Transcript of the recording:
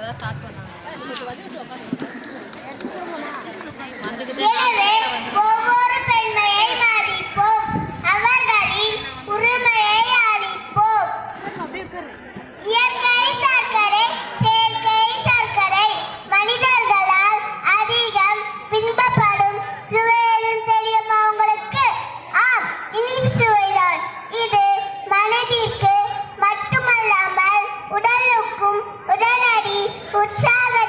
இப்போ தான் ஸ்டார்ட் பண்ணாங்க வந்துக்கிட்டே escuchado.